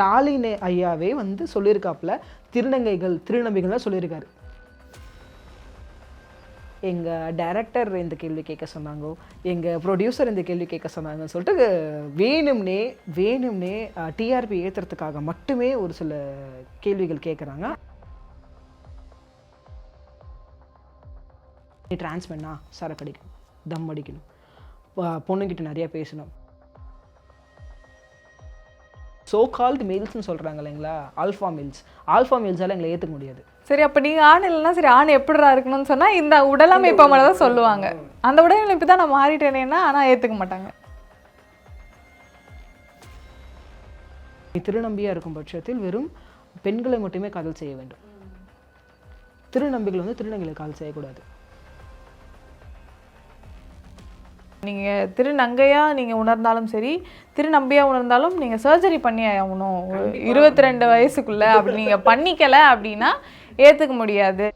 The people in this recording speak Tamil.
ஸ்டாலின் ஐயாவே வந்து சொல்லியிருக்காப்புல திருநங்கைகள் திருநம்பிகள் சொல்லியிருக்காரு. எங்கள் டைரக்டர் இந்த கேள்வி கேட்க சொன்னாங்க எங்கள் ப்ரொடியூசர் இந்த கேள்வி கேட்க சொன்னாங்கன்னு சொல்லிட்டு வேணும்னே வேணும்னே டிஆர்பி ஏற்றுறதுக்காக மட்டுமே ஒரு சில கேள்விகள் கேட்குறாங்க நீ ட்ரான்ஸ் பண்ணா? சரக்கு அடிக்கணும் தம் அடிக்கணும். பொண்ணுக்கிட்ட பொண்ணுங்கிட்ட பேசணும். சோ கால்டு மேல்ஸ்னு சொல்கிறாங்க இல்லைங்களா? ஆல்ஃபா மேல்ஸ் ஆல்ஃபா மேல்ஸால் எங்களை ஏற்றுக்க முடியாது. சரி அப்ப நீங்க ஆண் இல்லைன்னா சரி ஆண் எப்படிடா இருக்கணும்னு சொன்னா இந்த உடலமைப்பை மட்டும் தான் சொல்லுவாங்க. அந்த உடலமைப்பு தான் நான் மாறிட்டேனேன்னா ஆனா ஏத்துக்க மாட்டாங்க. திருநம்பியாக இருக்கும் பட்சத்தில் வெறும் பெண்களை மட்டுமே காதல் செய்ய வேண்டும். திருநம்பிகள் வந்து திருநங்கைகளை காதல் செய்யக்கூடாது. நீங்க திருநங்கையா நீங்க உணர்ந்தாலும் சரி திருநம்பியா உணர்ந்தாலும் நீங்க சர்ஜரி பண்ணி ஆகணும். இருபத்தி ரெண்டு வயசுக்குள்ள அப்படி நீங்க பண்ணிக்கல அப்படின்னா ஏத்துக்க முடியாது.